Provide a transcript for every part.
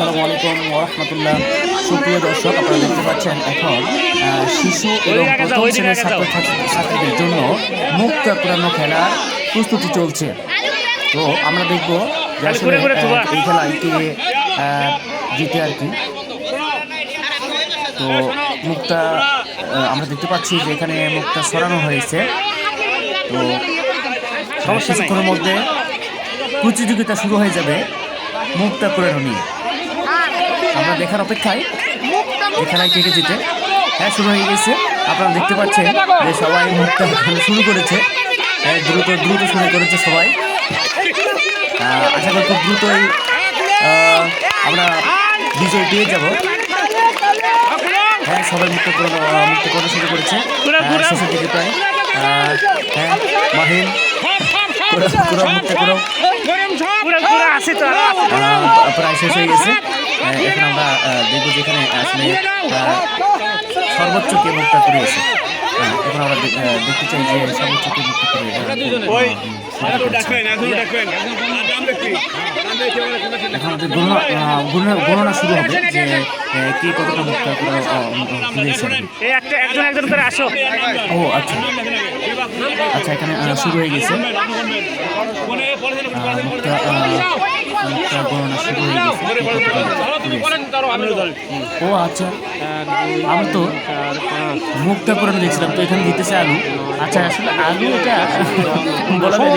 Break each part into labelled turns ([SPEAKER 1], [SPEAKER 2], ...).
[SPEAKER 1] আসসালামু আলাইকুম ওরহমতুল্লাহ সুপ্রিয় দর্শক আপনারা দেখতে পাচ্ছেন এখন শিশু এবং প্রথম শ্রেণির
[SPEAKER 2] যাও।
[SPEAKER 1] ছাত্র ছাত্রীদের জন্য মুক্ত পুরানো খেলার প্রস্তুতি চলছে। তো আমরা দেখব যে
[SPEAKER 2] খালি
[SPEAKER 1] আসলে এই খেলায় কে জিতে আর কি। তো মুক্তা আমরা দেখতে পাচ্ছি যে এখানে মুক্তা সরানো হয়েছে। তো। কিছুক্ষণের মধ্যে প্রতিযোগিতা শুরু হয়ে যাবে। মুক্তা করে নিয়ে আমরা দেখার অপেক্ষায় যে খেলায় কে জিতে? হ্যাঁ শুরু হয়ে গেছে। আপনারা দেখতে পাচ্ছেন যে সবাই মুক্তা শুরু করেছে। হ্যাঁ, দ্রুত দ্রুত শুরু করেছে সবাই। আশা করি খুব দ্রুতই আমরা বিজয় পেয়ে যাব। হ্যাঁ সবাই মুক্ত মুক্ত করা শুরু করেছে। হ্যাঁ মাহিন। প্রায় শেষ হয়ে গেছে। এখন আমরা আহ, যেখানে আসলে সর্বোচ্চ কে মুক্তা করিয়েছে আহ, এখন আমরা দেখতে চাই যে সর্বোচ্চ কে মুক্তা। এখন গণনা শুরু হবে যে কে কতটা মুক্তা করে।
[SPEAKER 2] এই একটা একজন একজন করে আসো।
[SPEAKER 1] ও আচ্ছা। আচ্ছা এখানে শুরু হয়ে গেছে। ও আচ্ছা। আমি তো মুক্তা করে দেখছিলাম, তো এখানে দিতেছে আলু। আচ্ছা আসলে আলু এটা বলা যায়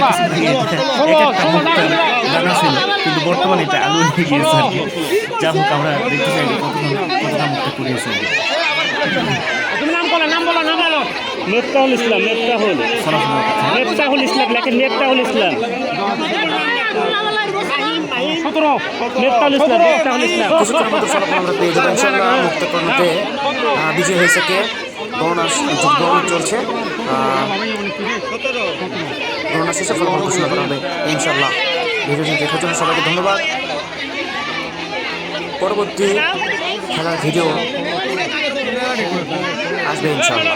[SPEAKER 1] ছিল, কিন্তু বর্তমানে এটা আলু হয়ে গিয়েছে আর কি। যা হোক, আমরা দেখতে চাই কতটা মুক্তা করিয়েছে
[SPEAKER 2] নাম বলো, নাম মেফতাহুল ইসলাম মেফতাহুল মেফতাহুল ইসলাম লেখেন মেফতাহুল ইসলাম? মেফতাহুল ইসলাম মেফতাহুল ইসলাম।
[SPEAKER 1] কিছুক্ষণের মধ্যে ফলাফল আমরা পেয়ে যাব ইনশাল্লাহ মুক্তকর্ণতে বিজয় হয়েছে কে? গণনা গণনা চলছে। গণনা শেষে ফলাফল ঘোষণা করা হবে ইনশাল্লাহ ভিডিওটি দেখার জন্য সবাইকে ধন্যবাদ। পরবর্তী খেলার ভিডিও আসবে ইনশাল্লাহ